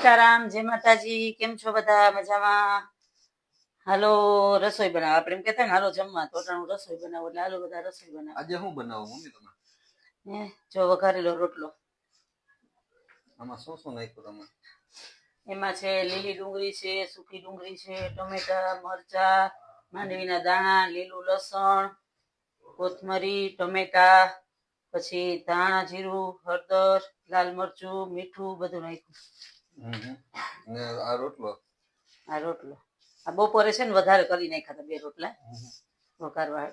સીતારામ જય માતાજી કેમ છો બધા? મજામાં? હાલો રસોઈ બનાવો. આપણે એમ કેતા ને હાલો જમવા તો અટાણું રસોઈ બનાવો. એટલે હાલો બધા રસોઈ બનાવો. આજે શું બનાવો મમ્મી તમે હે? જો વઘારેલો રોટલો. આમાં શું શું નાખ્યું તમે? એમાં છે લીલી ડુંગળી છે સૂકી ડુંગળી છે ટમેટા મરચા માંડવીના દાણા લીલું લસણ કોથમરી ટમેટા પછી ધાણા જીરું હળદર લાલ મરચું મીઠું બધું નાખ્યું. ને આ રોટલો? આ રોટલો. આ બપોરે છે ને વધારે કરી નાખ્યા હતા બે રોટલા. વઘારવા.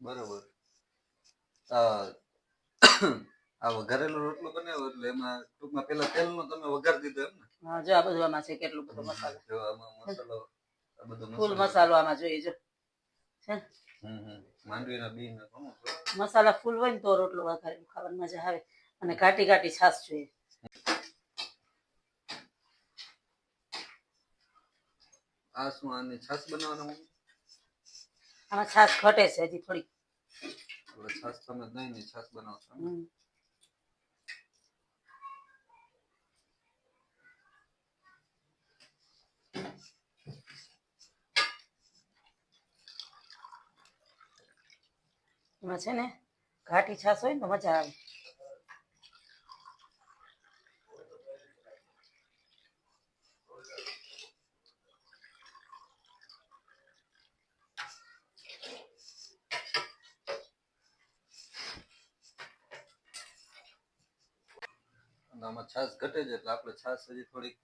બરોબર. આ આ વઘારેલો રોટલો બનાવ્યો એટલે એમાં ટૂંકમાં પેલા તેલનો તમે વઘાર દીધો એમ ને? હા જો આ બધું આમાં છે કેટલું બધો મસાલો. જો આમાં મસાલો આ બધો ફૂલ મસાલો આમાં જોઈએ જો. છે માંડવીના બી. મસાલા ફૂલ હોય ને તો રોટલો વઘારે ખાવાની મજા આવે. અને ઘાટી ઘાટી છાશ જોઈએ. આ શું આની છાશ બનાવવાના આમાં છાશ ઘટે છે હજી થોડી એટલે છાશ તમે દહીં ની છાશ બનાવશો એમાં છે ને ઘાટી છાશ હોય ને મજા આવે. આમાં છાશ ઘટે છે એટલે આપણે છાશ હજી થોડીક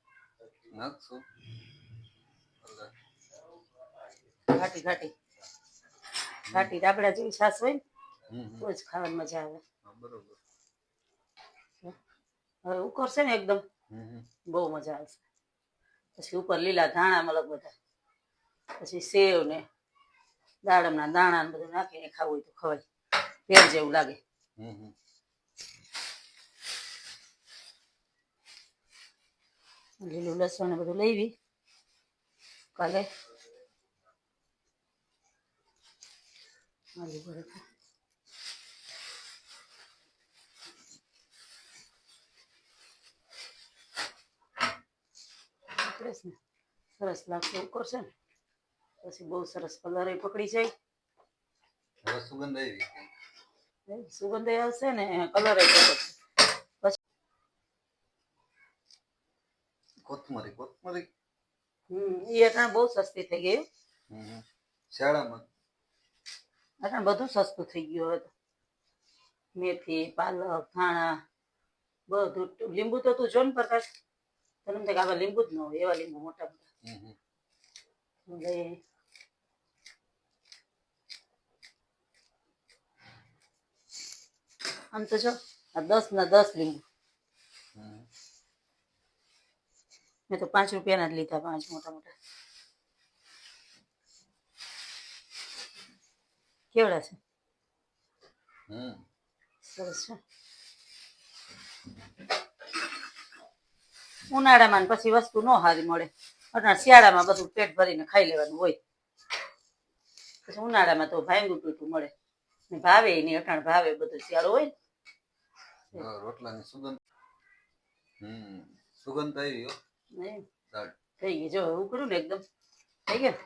નાખશું. ઘાટી ઘાટી. ઘાટી રાબડા જેવી છાશ હોય ને તો જ ખાવાની મજા આવે. બરોબર. હવે ઉકળશે ને એકદમ બહુ મજા આવશે. પછી ઉપર લીલા ધાણા મલક બધા. પછી સેવ ને દાડમના દાણા ને બધું નાખીને ખાવું હોય તો ખવાય. ભેળ જેવું લાગે. હમ. લીલું લસણ બધું લેવી. કાલે આલુ. ને. સરસ લાગશે ઉકળશે ને. પછી બહુ સરસ કલર પકડી જાય. સુગંધ સુગંધ આવશે ને કલર પકડશે. કોથમરી કોથમરી હમ એ અટાણે બહુ સસ્તી થઈ ગઈ. શાળામાં? હમ. બધું સસ્તું થઈ ગયું હતું મેથી પાલક ધાણા બધું. લીંબુ તો તું જો ને પ્રકાશ. તને એમ થાય લીંબુ જ ન હોય એવા લીંબુ મોટા મોટા. આમ તો જો આ દસ ના દસ લીંબુ હમ. મેં તો પાંચ રૂપિયાના જ લીધા પાંચ મોટા મોટા કેવડા છે? સરસ છે. ઉનાળામાં પછી વસ્તુ ન સારી મળે. અટાણ શિયાળામાં બધું પેટ ભરીને ખાઈ લેવાનું હોય. પછી ઉનાળામાં તો ભાંગું તૂટું મળે. ને ભાવે નહીં અટાણ ભાવે બધું શિયાળો હોય ને. રોટલાની સુગંધ. હમ સુગંધ આવી થઈ ગઈ જો કરું ને એકદમ. થઈ ગયું?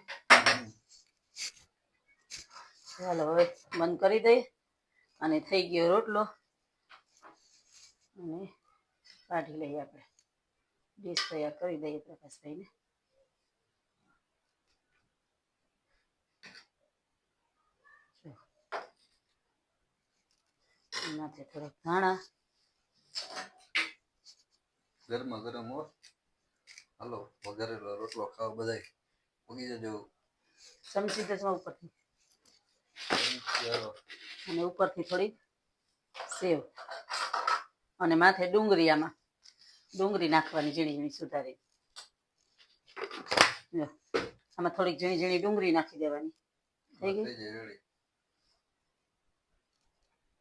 ચાલો હવે બંધ કરી દઈએ. અને થઈ ગયો રોટલો. અને કાઢી લઈએ આપણે. ડીશ તૈયાર કરી દઈએ પ્રકાશભાઈને. એમાંથી થોડાક ધાણા. ગરમા ગરમ હો હાલો વઘારેલો રોટલો ખાવા બધાય. ઉગી જજો. ચમચી દસમાં ઉપરથી. અને ઉપરથી થોડી સેવ. અને માથે ડુંગળી આમાં. ડુંગળી નાખવાની ઝીણી ઝીણી સુધારી. આમાં થોડીક ઝીણી ઝીણી ડુંગળી નાખી દેવાની. થઈ ગઈ?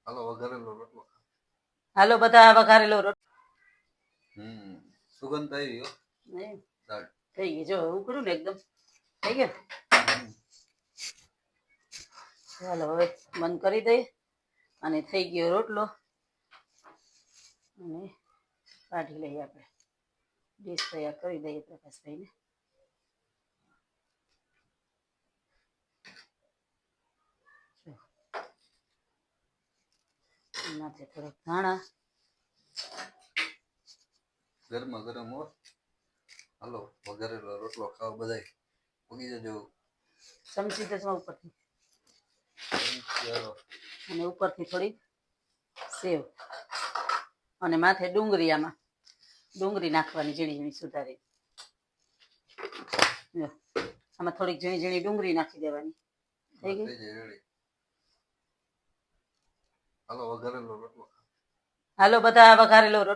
હાલો વઘારેલો રોટલો હાલો બધા વઘારેલો રોટલો હમ સુગંધ આવી થઈ ગઈ જો એવું કરું ને એકદમ. થઈ ગયું? ચાલો હવે બંધ કરી દઈએ. અને થઈ ગયો રોટલો. અને કાઢી લઈએ આપણે. ડીશ તૈયાર કરી દઈએ પ્રકાશભાઈને. એમાંથી થોડોક ધાણા. ગરમા ગરમ હો હાલો વઘારેલો રોટલો ખાવ બધાય. ઉગી જજો. ચમચી દસમાં ઉપરથી. અને ઉપરથી થોડી સેવ. અને માથે ડુંગળી આમાં. ડુંગળી નાખવાની ઝીણી ઝીણી સુધારી. આમાં થોડીક ઝીણી ઝીણી ડુંગળી નાખી દેવાની. થઈ ગઈ? હાલો બધા વઘારેલો રોટલો